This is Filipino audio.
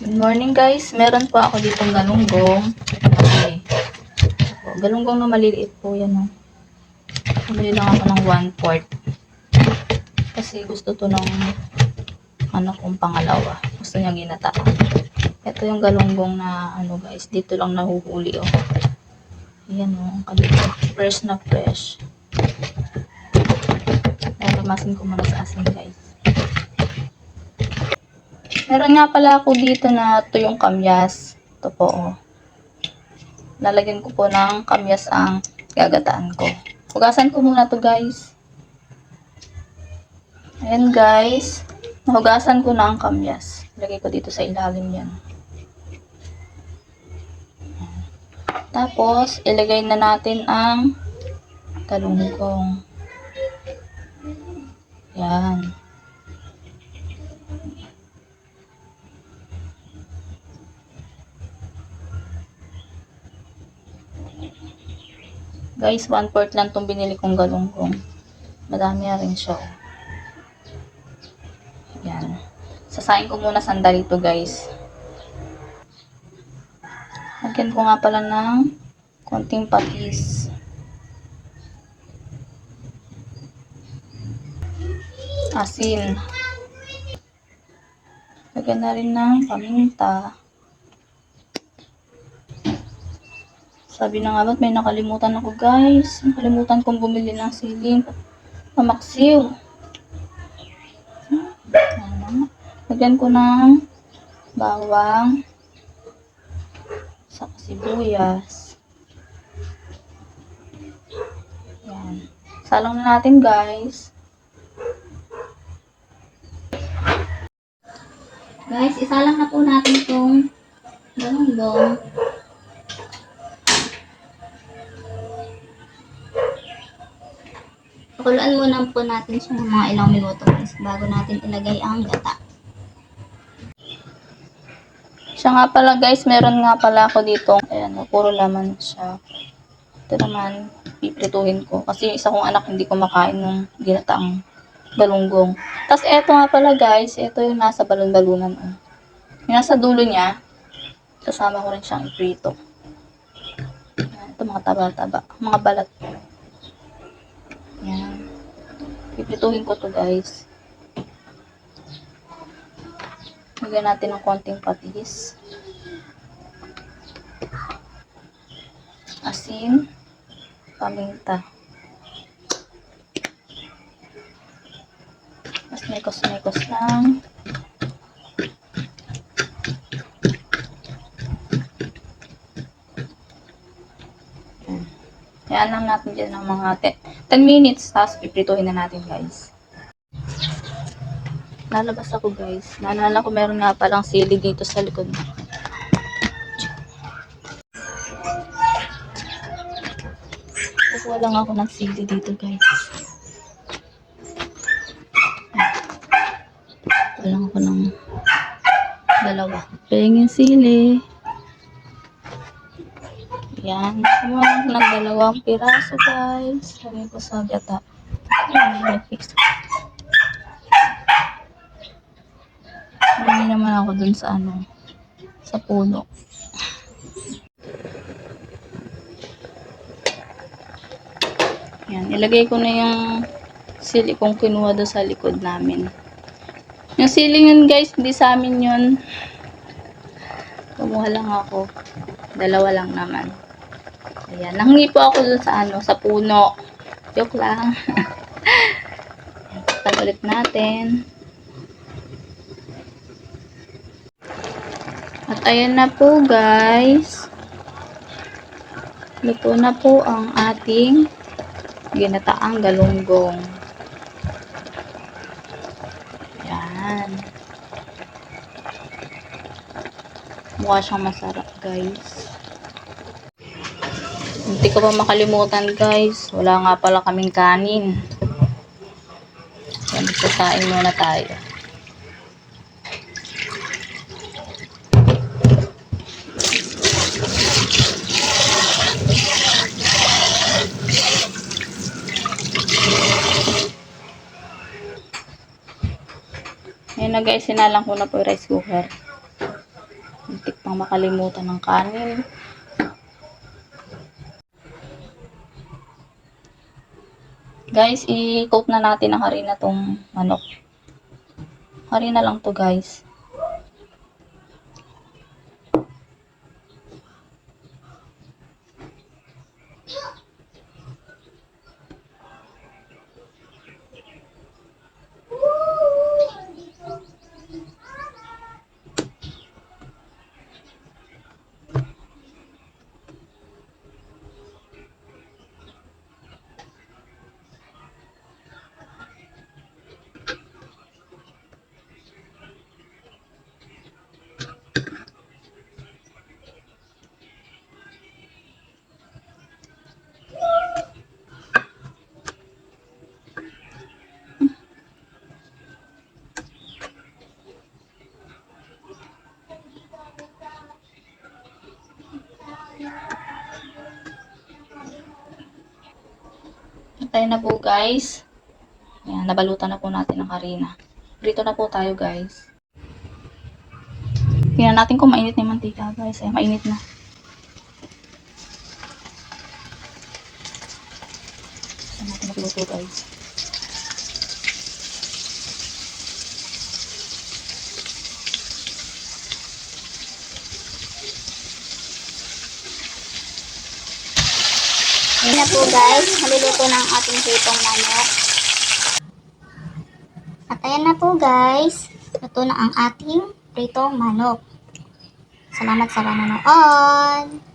Good morning guys. Meron po ako ditong galunggong. Okay. Po, Galunggong na maliliit po yan. Oh. Bumili lang ako ng 1 quart. Kasi gusto to ng anak kong pangalawa. Gusto niya ginata. Ito yung galunggong na ano guys. Dito lang nahuhuli oh. Ayan oh. Ang kalito. Fresh na fresh. Naramasin ko muna sa asin guys. Meron nga pala ako dito na tuyong kamyas. Ito po, oh. Lalagyan ko po ng kamyas ang gagataan ko. Hugasan ko muna to guys. Ayan guys. Nahugasan ko na ang kamyas. Lagay ko dito sa ilalim yan. Tapos, ilagay na natin ang talunggong. Yan. Guys, one fourth lang tong binili kong galunggong. Madami na rin siya. Yan. Sasayin ko muna sandali to guys. Lagyan ko nga pala ng konting patis. Asin. Lagyan na rin ng paminta. Sabi na nga ba't may nakalimutan ako guys. Nakalimutan kong bumili ng siling. Pamaksiw. Lagyan ko ng bawang. Saka sibuyas. Yan. Salang na natin guys. Guys, isalang na po natin itong galunggong. Pakuluan muna po natin siya ng mga ilang minuto guys bago natin ilagay ang gata. Siya nga pala guys, meron nga pala ako dito. Ayan, puro laman siya. Ito naman, piprituhin ko. Kasi isa kong anak hindi kumakain ng ginataang balunggong. Tapos eto nga pala guys, ito yung nasa balon-balunan. Oh. Yung nasa dulo niya, kasama ko rin siyang iprito. Ito mga taba-taba, mga balat. Yan. Piprituhin ko to guys. Lagyan natin ng konting patis. Asin. Paminta. Mas mekos-mekos lang. Yan. Lang natin dyan ng mga 10, 10 minutes. Tapos piprituhin na natin guys. Lalabas ako guys. Naalala ko meron nga palang sili dito sa likod. Kukuha lang ako ng sili dito guys. Kukuha lang ako ng dalawa. Pahingin sili. Yan. Kuha lang dalawang piraso guys. Sabi ko sa gata. Yan. Hindi naman ako dun sa ano, sa puno. Yan, ilagay ko na yung sili kong kinuha doon sa likod namin. Yung siling yun guys, hindi sa amin yun. Kumuha lang ako. Dalawa lang naman. Ayan, nanghingi po ako dun sa ano, sa puno. Joke lang. Takpan ulit natin. At ayan na po guys. Luto na po ang ating ginataang galunggong. Yan. Mukha siyang masarap guys. Hindi ko pa makalimutan guys. Wala nga pala kaming kanin. Yan, magsasain muna tayo. Ayan na guys, sinalang ko na po yung rice cooker. Muntik pang makalimutan ng kanin. Guys, i-coat na natin ng harina tong manok. Harina lang to guys. Tayo na po guys. Ayan, nabalutan na po natin ng harina. Prito na po tayo guys. Tingnan natin kung mainit na yung mantika guys. Ayan, mainit na. Saan natin magluto guys. Yun na po guys, maluluto na ang ating pritong manok. At ayan na po guys, luto na ang ating pritong manok. Salamat sa panonood!